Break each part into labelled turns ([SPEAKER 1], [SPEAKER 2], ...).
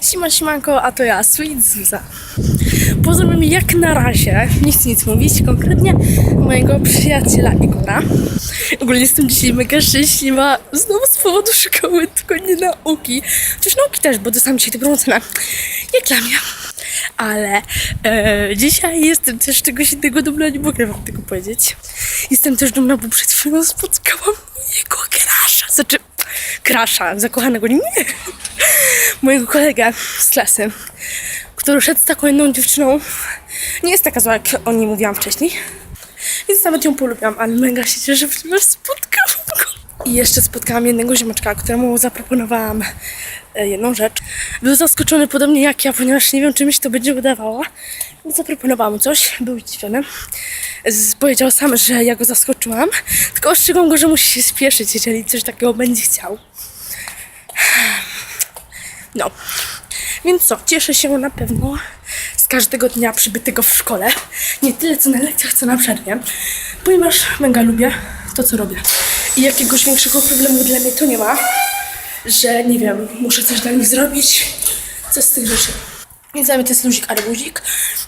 [SPEAKER 1] Sima Simanko, a to ja, Sweet Zuza. Pozdrawiam jak na razie, nie chcę nic mówić, konkretnie mojego przyjaciela Igora. Ogólnie jestem dzisiaj mega szczęśliwa, znowu z powodu szkoły, tylko nie nauki. Chociaż nauki też, bo dostałam dzisiaj dobrą cenę, jak dla mnie. Ale e, dzisiaj jestem też czegoś innego dumna, nie mogę wam tego powiedzieć. Jestem też dumna, bo przed chwilą spotkałam mojego krasza, znaczy krasza, zakochanego, nie, mojego kolegę z klasy, który szedł z taką jedną dziewczyną. Nie jest taka zła, jak o niej mówiłam wcześniej. Więc nawet ją polubiłam, ale mega się cieszę, ponieważ spotkałam go. I jeszcze spotkałam jednego ziomeczka, któremu zaproponowałam e, jedną rzecz. Był zaskoczony podobnie jak ja, ponieważ nie wiem, czy mi się to będzie udawało. Więc zaproponowałam coś, był zdziwiony. Powiedział sam, że ja go zaskoczyłam, tylko ostrzegam go, że musi się spieszyć, jeżeli coś takiego będzie chciał. No. Więc co, cieszę się na pewno z każdego dnia przybytego w szkole. Nie tyle co na lekcjach, co na przerwie. Ponieważ mega lubię to, co robię. I jakiegoś większego problemu dla mnie to nie ma, że nie wiem, muszę coś dla nich zrobić. Coś z tych rzeczy. Więc dla mnie to jest luzik arbuzik.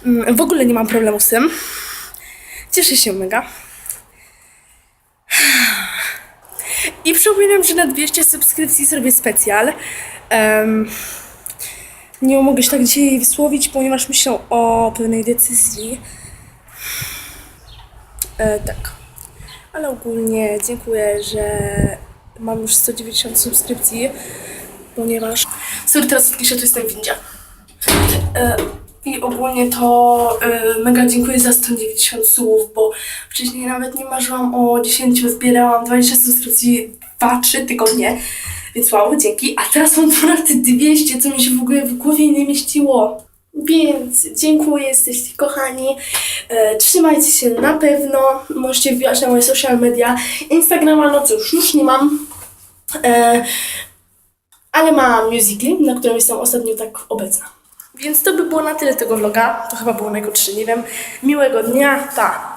[SPEAKER 1] Mm, W ogóle nie mam problemu z tym. Cieszę się mega. I przypominam, że na 200 subskrypcji zrobię specjal. Em, nie mogę się tak dzisiaj wysłowić, ponieważ myślę o pewnej decyzji. E, tak. Ale ogólnie dziękuję, że mam już 190 subskrypcji, ponieważ... Sorry, teraz odpiszę, to jestem w windzie. E, I ogólnie to e, mega dziękuję za 190 subów, bo wcześniej nawet nie marzyłam o 10, zbierałam 20 subskrypcji 2-3 tygodnie. Więc wow, dzięki. A teraz mam ponad 200, co mi się w ogóle w głowie nie mieściło. Więc dziękuję, jesteście kochani. E, trzymajcie się na pewno. Możecie wbijać na moje social media. Instagrama, no cóż, już nie mam. E, ale mam Musical.ly, na którym jestem ostatnio tak obecna. Więc to by było na tyle tego vloga. To chyba było najkrótsze, nie wiem. Miłego dnia, ta.